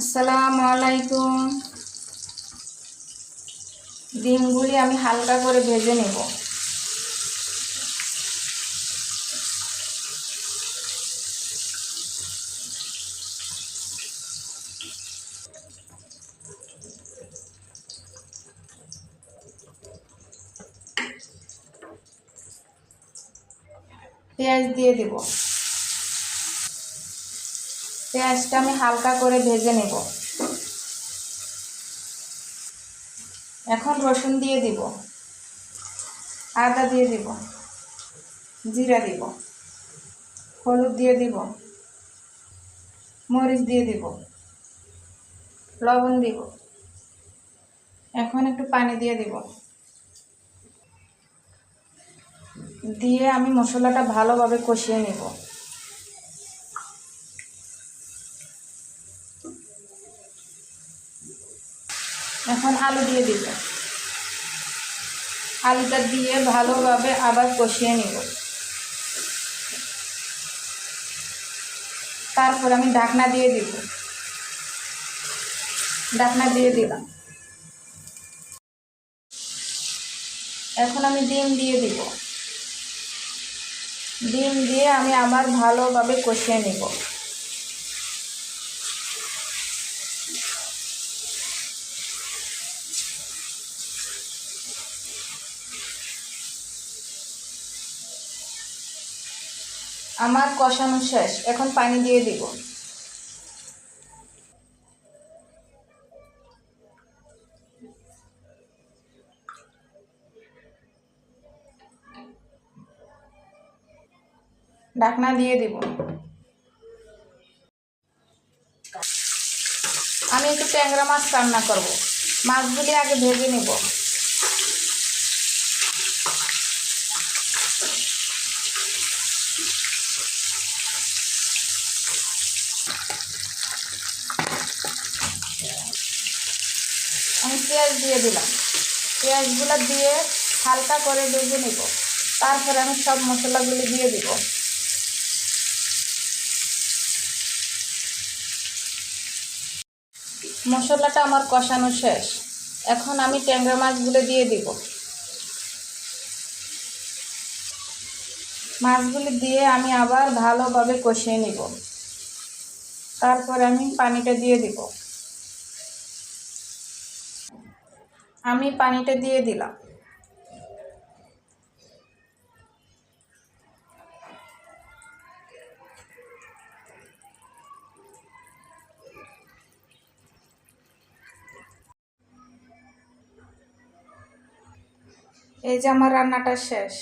আসসালামু আলাইকুম। ডিমগুলি আমি হালকা করে ভেজে নেব। পেঁয়াজ দিয়ে দেব। পেঁয়াজটা আমি হালকা করে ভেজে নেব। এখন রসুন দিয়ে দিব, আদা দিয়ে দিব, জিরা দিব, হলুদ দিয়ে দিব, মরিচ দিয়ে দিব, লবণ দিব। এখন একটু পানি দিয়ে দিব। দিয়ে আমি মশলাটা ভালোভাবে কষিয়ে নেব। এখন আলু দিয়ে দিব। আলুটা দিয়ে ভালোভাবে আবার কষিয়ে নিব। তারপর আমি ঢাকনা দিয়ে দিব। ঢাকনা দিয়ে দিলাম। এখন আমি ডিম দিয়ে দিব। ডিম দিয়ে আমি আবার ভালোভাবে কষিয়ে নিব। আমার কষানো শেষ, এখন পানি দিয়ে দিব। ঢাকনা দিয়ে দিব। আমি একটু ট্যাংরা মাছ রান্না করব। মাছগুলি আগে ভেজে নেব। আমি পেঁয়াজ দিয়ে দিলাম। পেঁয়াজগুলো দিয়ে হালকা করে ভেজে নেব। তারপরে আমি সব মশলাগুলি দিয়ে দিব। মশলাটা আমার কষানো শেষ। এখন আমি ট্যাংরা মাছগুলো দিয়ে দিব। মাছগুলি দিয়ে আমি আবার ভালোভাবে কষিয়ে নিব। তারপরে আমি পানিটা দিয়ে দিব। আমি পানিটা দিয়ে দিলাম। এই যে আমার রান্নাটা শেষ।